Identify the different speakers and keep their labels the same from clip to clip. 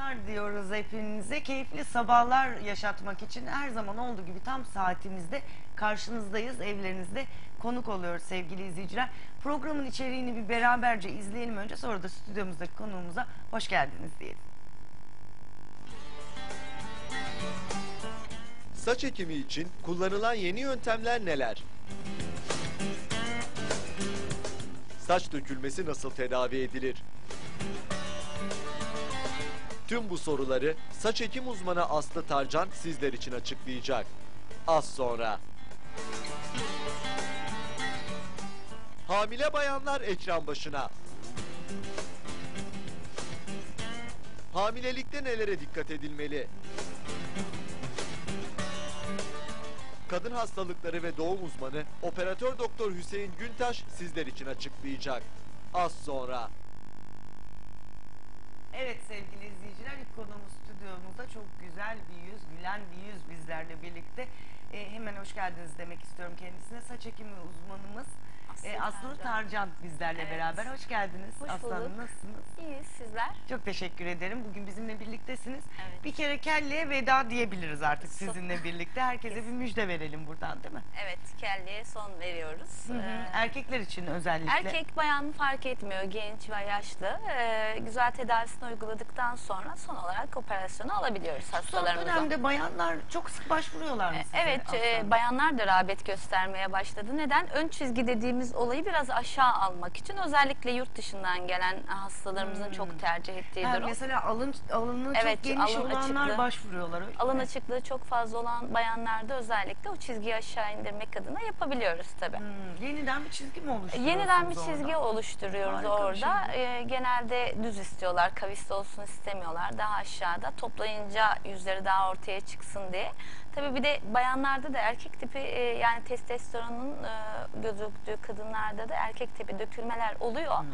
Speaker 1: akşamlar diyoruz hepinize. Keyifli sabahlar yaşatmak için her zaman olduğu gibi tam saatimizde karşınızdayız. Evlerinizde konuk oluyoruz sevgili izleyiciler. Programın içeriğini bir beraberce izleyelim önce sonra da stüdyomuzdaki konuğumuza hoş geldiniz diyelim.
Speaker 2: Saç ekimi için kullanılan yeni yöntemler neler? Saç dökülmesi nasıl tedavi edilir? Tüm bu soruları saç ekim uzmanı Aslı Tarcan sizler için açıklayacak. Az sonra. Hamile bayanlar ekran başına. Hamilelikte nelere dikkat edilmeli? Kadın hastalıkları ve doğum uzmanı operatör doktor Hüseyin Güntaş sizler için açıklayacak. Az sonra.
Speaker 1: Evet sevgili izleyiciler ilk konuğumuz stüdyomuzda çok güzel bir yüz, gülen bir yüz bizlerle birlikte. Ee, hemen hoş geldiniz demek istiyorum kendisine. Saç ekimi uzmanımız e, Aslı
Speaker 3: Tarcan.
Speaker 1: Bizlerle
Speaker 3: Evet.
Speaker 1: beraber. Hoş geldiniz.
Speaker 3: Hoş
Speaker 1: Aslı Hanım
Speaker 3: bulduk.
Speaker 1: nasılsınız?
Speaker 3: İyiyiz sizler.
Speaker 1: Çok teşekkür ederim. Bugün bizimle birliktesiniz.
Speaker 3: Evet.
Speaker 1: Bir kere kelleye veda diyebiliriz artık sizinle birlikte. Herkese bir müjde verelim buradan değil mi?
Speaker 3: Evet kelleye son veriyoruz.
Speaker 1: Hı hı.
Speaker 3: Ee,
Speaker 1: Erkekler için özellikle.
Speaker 3: Erkek bayan fark etmiyor genç ve yaşlı. Ee, güzel tedavisini uyguladıktan sonra son olarak operasyonu alabiliyoruz
Speaker 1: Son
Speaker 3: hastalarımıza.
Speaker 1: dönemde bayanlar çok sık başvuruyorlar mı
Speaker 3: Ee,
Speaker 1: size?
Speaker 3: Evet,
Speaker 1: Aslı
Speaker 3: e,
Speaker 1: Hanım?
Speaker 3: bayanlar da rağbet göstermeye başladı. Neden? Ön çizgi dediğimiz olayı biraz aşağı almak için özellikle yurt dışından gelen hastalarımızın çok tercih ettiği
Speaker 1: Ha,
Speaker 3: durum.
Speaker 1: mesela alın alını
Speaker 3: Evet,
Speaker 1: çok geniş
Speaker 3: alın
Speaker 1: olanlar
Speaker 3: açıklığı.
Speaker 1: başvuruyorlar.
Speaker 3: Alın
Speaker 1: mi?
Speaker 3: açıklığı çok fazla olan bayanlarda özellikle o çizgiyi aşağı indirmek adına yapabiliyoruz tabii.
Speaker 1: Hmm, yeniden bir çizgi mi oluşturuyorsunuz
Speaker 3: Yeniden bir
Speaker 1: orada?
Speaker 3: çizgi oluşturuyoruz
Speaker 1: Harika
Speaker 3: orada.
Speaker 1: şey.
Speaker 3: Ee, genelde düz istiyorlar, kavisli olsun istemiyorlar. Daha aşağıda toplayınca yüzleri daha ortaya çıksın diye. Tabii bir de bayanlarda da erkek tipi e, yani testosteronun e, gözüktüğü kadınlarda da erkek tipi dökülmeler oluyor.
Speaker 1: Hmm.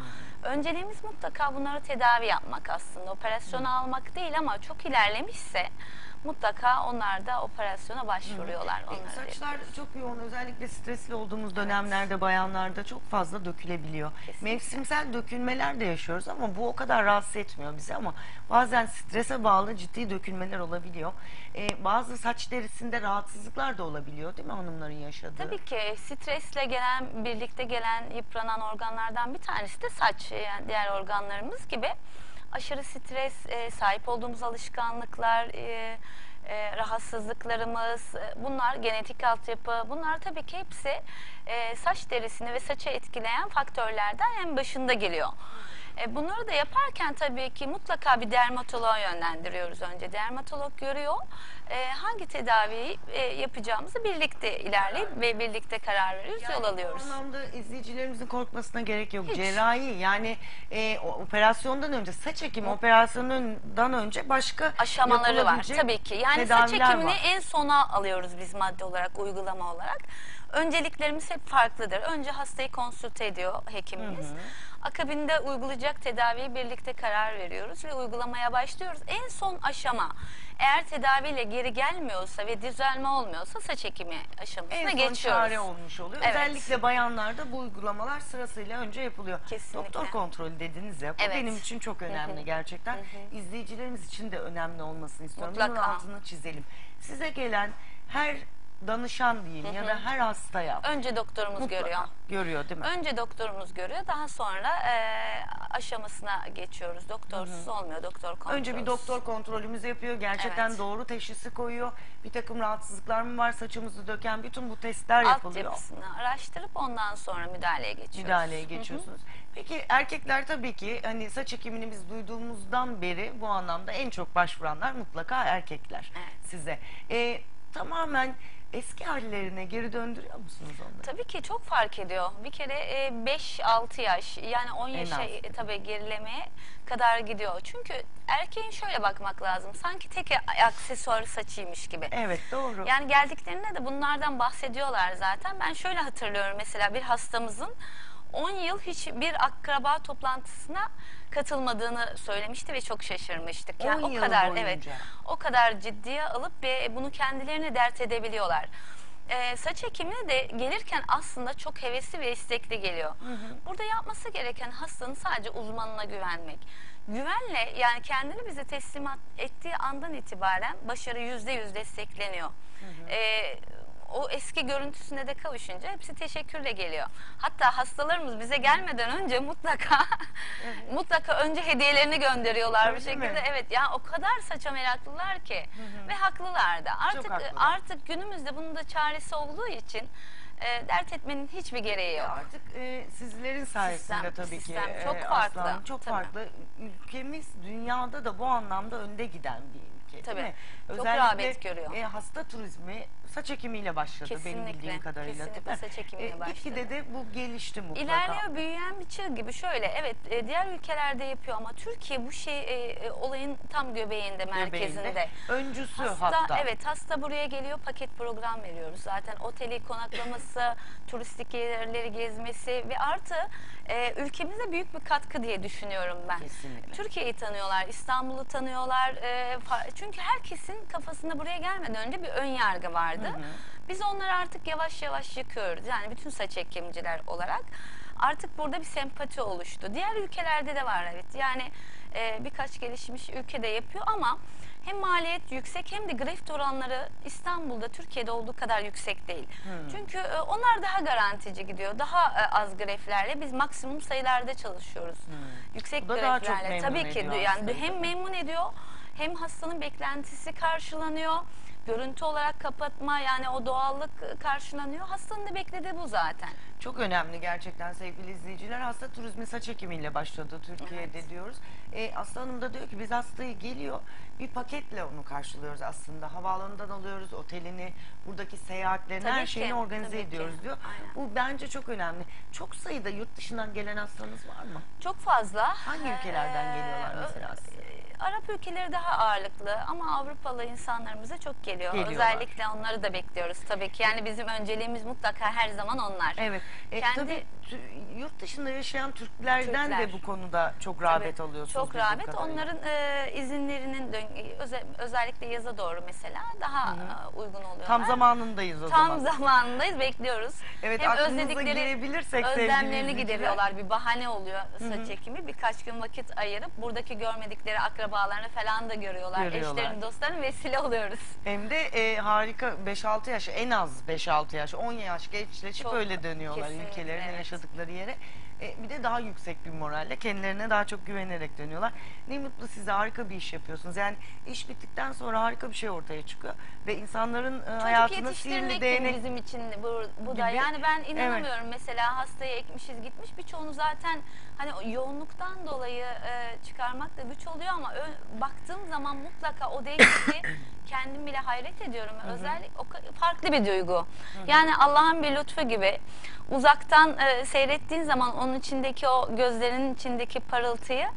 Speaker 3: Önceliğimiz mutlaka bunları tedavi yapmak aslında. Operasyona
Speaker 1: Hmm.
Speaker 3: almak değil ama çok ilerlemişse mutlaka onlar da operasyona başvuruyorlar.
Speaker 1: E,
Speaker 3: Onları
Speaker 1: Saçlar
Speaker 3: yapıyoruz.
Speaker 1: çok yoğun özellikle stresli olduğumuz dönemlerde bayanlarda çok fazla dökülebiliyor.
Speaker 3: Kesinlikle.
Speaker 1: Mevsimsel dökülmeler de yaşıyoruz ama bu o kadar rahatsız etmiyor bizi ama bazen strese bağlı ciddi dökülmeler olabiliyor. E, bazı saç derisinde rahatsızlıklar da olabiliyor değil mi hanımların yaşadığı?
Speaker 3: Tabii ki stresle gelen, birlikte gelen yıpranan organlardan bir tanesi de saç. Yani diğer organlarımız gibi aşırı stres, e, sahip olduğumuz alışkanlıklar, e, e, rahatsızlıklarımız, e, bunlar genetik altyapı, bunlar tabii ki hepsi e, saç derisini ve saçı etkileyen faktörlerden en başında geliyor. E, bunları da yaparken tabii ki mutlaka bir dermatoloğa yönlendiriyoruz önce. Dermatolog görüyor e, hangi tedaviyi e, yapacağımızı birlikte ilerleyip ve birlikte karar veriyoruz, yol alıyoruz.
Speaker 1: Bu anlamda izleyicilerimizin korkmasına gerek yok.
Speaker 3: Hiç.
Speaker 1: Cerrahi yani e, operasyondan önce saç ekimi operasyonundan önce başka
Speaker 3: aşamaları var tabii ki. Yani saç ekimini
Speaker 1: var.
Speaker 3: en sona alıyoruz biz madde olarak, uygulama olarak. Önceliklerimiz hep farklıdır. Önce hastayı konsülte ediyor hekimimiz. Akabinde uygulayacak tedaviyi birlikte karar veriyoruz ve uygulamaya başlıyoruz. En son aşama eğer tedaviyle geri gelmiyorsa ve düzelme olmuyorsa saç ekimi aşamasına
Speaker 1: en son
Speaker 3: geçiyoruz.
Speaker 1: çare olmuş oluyor.
Speaker 3: Evet.
Speaker 1: Özellikle bayanlarda bu uygulamalar sırasıyla önce yapılıyor.
Speaker 3: Kesinlikle.
Speaker 1: Doktor kontrolü dediniz ya. Bu
Speaker 3: Evet.
Speaker 1: benim için çok önemli gerçekten. İzleyicilerimiz için de önemli olmasını istiyorum. Bunun
Speaker 3: Mutlaka.
Speaker 1: altını çizelim. Size gelen her danışan diyeyim ya da her hastaya
Speaker 3: Önce doktorumuz
Speaker 1: mutlaka
Speaker 3: görüyor.
Speaker 1: Görüyor değil mi?
Speaker 3: Önce doktorumuz görüyor. Daha sonra e, aşamasına geçiyoruz. Doktorsuz olmuyor. Doktor kontrolsüz.
Speaker 1: Önce bir doktor kontrolümüzü yapıyor. Gerçekten
Speaker 3: Evet.
Speaker 1: doğru teşhisi koyuyor. Bir takım rahatsızlıklar mı var saçımızı döken bütün bu testler yapılıyor.
Speaker 3: altyapısını araştırıp ondan sonra müdahaleye geçiyoruz.
Speaker 1: Müdahaleye geçiyorsunuz. Peki erkekler tabii ki hani saç ekimini biz duyduğumuzdan beri bu anlamda en çok başvuranlar mutlaka erkekler
Speaker 3: Evet.
Speaker 1: size. Ee, tamamen eski hallerine geri döndürüyor musunuz onları?
Speaker 3: Tabii ki çok fark ediyor. Bir kere e, 5-6 yaş yani 10
Speaker 1: En
Speaker 3: yaşa
Speaker 1: az.
Speaker 3: e, tabii gerilemeye kadar gidiyor. Çünkü erkeğin şöyle bakmak lazım. Sanki tek aksesuarı saçıymış gibi.
Speaker 1: Evet doğru.
Speaker 3: Yani geldiklerinde de bunlardan bahsediyorlar zaten. Ben şöyle hatırlıyorum mesela bir hastamızın 10 yıl hiçbir akraba toplantısına katılmadığını söylemişti ve çok şaşırmıştık.
Speaker 1: 10
Speaker 3: Yani o
Speaker 1: yıl
Speaker 3: kadar
Speaker 1: boyunca.
Speaker 3: evet. O kadar ciddiye alıp ve bunu kendilerine dert edebiliyorlar. Ee, saç ekimine de gelirken aslında çok hevesli ve istekli geliyor. Burada yapması gereken hastanın sadece uzmanına güvenmek. güvenle yani kendini bize teslim ettiği andan itibaren başarı yüzde yüz destekleniyor. Ee, o eski görüntüsüne de kavuşunca hepsi teşekkürle geliyor. Hatta hastalarımız bize gelmeden önce mutlaka mutlaka önce hediyelerini gönderiyorlar
Speaker 1: Öyle
Speaker 3: bu şekilde.
Speaker 1: mi?
Speaker 3: Evet ya o kadar saça meraklılar ki ve haklılar da. Artık
Speaker 1: haklılar.
Speaker 3: artık günümüzde bunun da çaresi olduğu için e, dert etmenin hiçbir gereği yok.
Speaker 1: Artık e, sizlerin sayesinde
Speaker 3: Sistem,
Speaker 1: tabii
Speaker 3: sistem
Speaker 1: ki.
Speaker 3: çok
Speaker 1: e,
Speaker 3: farklı,
Speaker 1: Aslı Hanım, çok
Speaker 3: tabii.
Speaker 1: farklı. Ülkemiz dünyada da bu anlamda önde giden bir ülke.
Speaker 3: Tabii.
Speaker 1: Mi?
Speaker 3: Çok
Speaker 1: Özellikle
Speaker 3: rağbet görüyor.
Speaker 1: e, hasta turizmi saç ekimiyle başladı benim
Speaker 3: Kesinlikle,
Speaker 1: bildiğim kadarıyla.
Speaker 3: kesinlikle
Speaker 1: değil mi?
Speaker 3: saç ekimiyle
Speaker 1: E,
Speaker 3: başladı.
Speaker 1: Gitgide de bu gelişti mutlaka.
Speaker 3: İlerliyor büyüyen bir çığ gibi şöyle evet e, diğer ülkelerde yapıyor ama Türkiye bu şey e, e, olayın tam göbeğinde merkezinde.
Speaker 1: Göbeğinde. Öncüsü
Speaker 3: Hasta,
Speaker 1: hatta.
Speaker 3: evet hasta buraya geliyor paket program veriyoruz. Zaten oteli konaklaması, turistik yerleri gezmesi ve artı e, ülkemize büyük bir katkı diye düşünüyorum ben.
Speaker 1: Kesinlikle.
Speaker 3: Türkiye'yi tanıyorlar, İstanbul'u tanıyorlar. E, çünkü herkesin kafasında buraya gelmeden önce bir ön yargı vardı. Biz onları artık yavaş yavaş yıkıyoruz. Yani bütün saç ekimciler olarak artık burada bir sempati oluştu. Diğer ülkelerde de var evet. Yani e, birkaç gelişmiş ülkede yapıyor ama hem maliyet yüksek hem de greft oranları İstanbul'da Türkiye'de olduğu kadar yüksek değil. Çünkü e, onlar daha garantici gidiyor. Daha e, az greflerle biz maksimum sayılarda çalışıyoruz. Yüksek
Speaker 1: daha çok
Speaker 3: greflerle. Tabii ki yani
Speaker 1: aslında.
Speaker 3: hem memnun ediyor hem hastanın beklentisi karşılanıyor. Görüntü olarak kapatma yani o doğallık e, karşılanıyor. Hastanın da beklediği bu zaten.
Speaker 1: Çok önemli gerçekten sevgili izleyiciler. Hasta turizmi saç ekimiyle başladı Türkiye'de diyoruz. E, Aslı Hanım da diyor ki biz hastayı geliyor bir paketle onu karşılıyoruz aslında. Havaalanından alıyoruz otelini, buradaki seyahatlerini
Speaker 3: Tabii
Speaker 1: her
Speaker 3: ki,
Speaker 1: şeyini organize
Speaker 3: tabii ki.
Speaker 1: ediyoruz diyor.
Speaker 3: Aynen.
Speaker 1: Bu bence çok önemli. Çok sayıda yurt dışından gelen hastanız var mı?
Speaker 3: Çok fazla.
Speaker 1: Hangi ülkelerden
Speaker 3: Ee,
Speaker 1: geliyorlar mesela
Speaker 3: e, Arap ülkeleri daha ağırlıklı ama Avrupalı insanlarımıza çok geliyor.
Speaker 1: Geliyorlar.
Speaker 3: Özellikle onları da bekliyoruz tabii ki. Yani bizim önceliğimiz mutlaka her zaman onlar.
Speaker 1: Evet. E,
Speaker 3: Kendi-
Speaker 1: Tabii tü- yurt dışında yaşayan Türklerden de
Speaker 3: Türkler.
Speaker 1: bu konuda çok rağbet
Speaker 3: Tabii,
Speaker 1: alıyorsunuz.
Speaker 3: Çok
Speaker 1: bildiğim
Speaker 3: rağbet.
Speaker 1: kadarıyla.
Speaker 3: Onların e, izinlerinin dön- öze- özellikle yaza doğru mesela daha e, uygun oluyorlar.
Speaker 1: Tam zamanındayız o
Speaker 3: Tam
Speaker 1: zaman.
Speaker 3: zamanındayız bekliyoruz.
Speaker 1: Evet, aklınıza
Speaker 3: özledikleri
Speaker 1: girebilirsek sevgili
Speaker 3: özlemlerini
Speaker 1: izleyiciler.
Speaker 3: gideriyorlar. Bir bahane oluyor saç ekimi. Birkaç gün vakit ayırıp buradaki görmedikleri akrabalarını falan da görüyorlar.
Speaker 1: Görüyorlar.
Speaker 3: Eşlerini, dostlarını vesile oluyoruz.
Speaker 1: Hem de e, harika 5-6 yaş en az 5-6 yaş 10 yaş gençleşip
Speaker 3: Çok,
Speaker 1: öyle dönüyorlar
Speaker 3: kesinlikle,
Speaker 1: ülkelerine
Speaker 3: evet.
Speaker 1: yaşadıkları yere. E, bir de daha yüksek bir moralle kendilerine daha çok güvenerek dönüyorlar. Ne mutlu size harika bir iş yapıyorsunuz. Yani iş bittikten sonra harika bir şey ortaya çıkıyor ve insanların e, hayatına sihirli değnek
Speaker 3: bizim için bu, bu da. Yani ben inanamıyorum mesela hastaya ekmişiz gitmiş birçoğunu zaten hani yoğunluktan dolayı e, çıkarmak da güç oluyor ama ö- baktığım zaman mutlaka o değişikliği kendim bile hayret ediyorum. Özellikle o farklı bir duygu. Yani Allah'ın bir lütfu gibi uzaktan e, seyrettiğin zaman onun içindeki o gözlerinin içindeki parıltıyı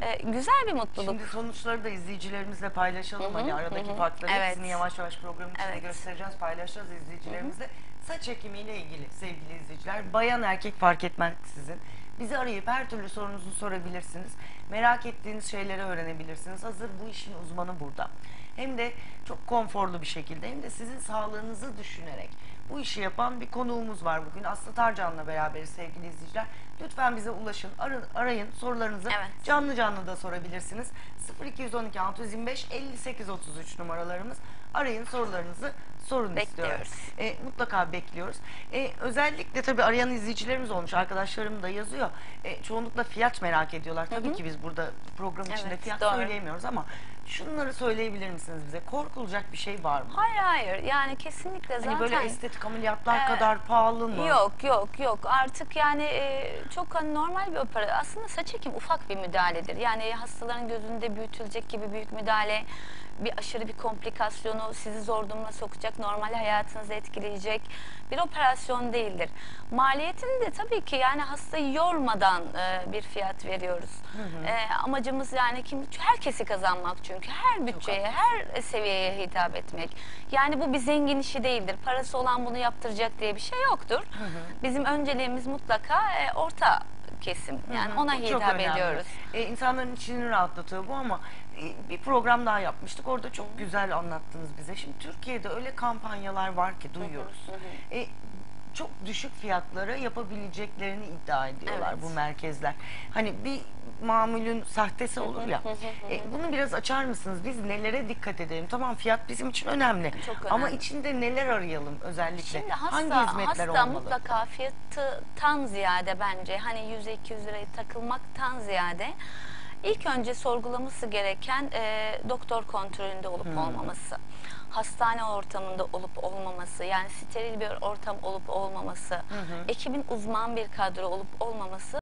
Speaker 3: e, güzel bir mutluluk.
Speaker 1: Şimdi sonuçları da izleyicilerimizle paylaşalım. Hani aradaki farkları
Speaker 3: Evet.
Speaker 1: hepsini yavaş yavaş programın içinde
Speaker 3: Evet.
Speaker 1: göstereceğiz, paylaşacağız izleyicilerimizle. Saç ekimiyle ilgili sevgili izleyiciler, bayan erkek fark etmeksizin bizi arayıp her türlü sorunuzu sorabilirsiniz. Merak ettiğiniz şeyleri öğrenebilirsiniz. Hazır bu işin uzmanı burada. Hem de çok konforlu bir şekilde hem de sizin sağlığınızı düşünerek bu işi yapan bir konuğumuz var bugün. Aslı Tarcan'la beraberiz sevgili izleyiciler. Lütfen bize ulaşın, arayın, sorularınızı
Speaker 3: Evet.
Speaker 1: canlı canlı da sorabilirsiniz. 0212 625 58 33 numaralarımız. Arayın sorularınızı sorun
Speaker 3: Bekliyoruz.
Speaker 1: istiyoruz. E, mutlaka bekliyoruz. E, özellikle tabii arayan izleyicilerimiz olmuş. Arkadaşlarım da yazıyor. E, çoğunlukla fiyat merak ediyorlar. Tabii ki biz burada program içinde
Speaker 3: Evet,
Speaker 1: fiyat
Speaker 3: doğru.
Speaker 1: söyleyemiyoruz ama şunları söyleyebilir misiniz bize? Korkulacak bir şey var mı?
Speaker 3: Hayır hayır yani kesinlikle zaten.
Speaker 1: Hani böyle estetik ameliyatlar
Speaker 3: Ee,
Speaker 1: kadar pahalı mı?
Speaker 3: Yok yok yok artık yani e, çok hani normal bir operasyon. Aslında saç ekim ufak bir müdahaledir. Yani hastaların gözünde büyütülecek gibi büyük müdahale bir aşırı bir komplikasyonu sizi zor duruma sokacak, normal hayatınızı etkileyecek bir operasyon değildir. Maliyetini de tabii ki yani hastayı yormadan e, bir fiyat veriyoruz. E, amacımız yani kim herkesi kazanmak çünkü her bütçeye, her seviyeye hitap etmek. Yani bu bir zengin işi değildir. Parası olan bunu yaptıracak diye bir şey yoktur. Bizim önceliğimiz mutlaka e, orta kesim. Yani ona
Speaker 1: çok
Speaker 3: hitap
Speaker 1: önemli.
Speaker 3: ediyoruz.
Speaker 1: E, insanların içini rahatlatıyor bu ama e, bir program daha yapmıştık. Orada çok güzel anlattınız bize. Şimdi Türkiye'de öyle kampanyalar var ki duyuyoruz. E, çok düşük fiyatlara yapabileceklerini iddia ediyorlar
Speaker 3: Evet.
Speaker 1: bu merkezler. Hani bir mamulün sahtesi olur ya. E, bunu biraz açar mısınız? Biz nelere dikkat edelim? Tamam fiyat bizim için önemli.
Speaker 3: Çok
Speaker 1: Ama
Speaker 3: önemli.
Speaker 1: içinde neler arayalım özellikle?
Speaker 3: Şimdi hasta,
Speaker 1: Hangi hizmetler
Speaker 3: hasta
Speaker 1: olmalı?
Speaker 3: mutlaka fiyattan ziyade bence hani 100-200 liraya takılmaktan ziyade ilk önce sorgulaması gereken e, doktor kontrolünde olup
Speaker 1: Hmm.
Speaker 3: olmaması. Hastane ortamında olup olmaması, yani steril bir ortam olup olmaması, ekibin uzman bir kadro olup olmaması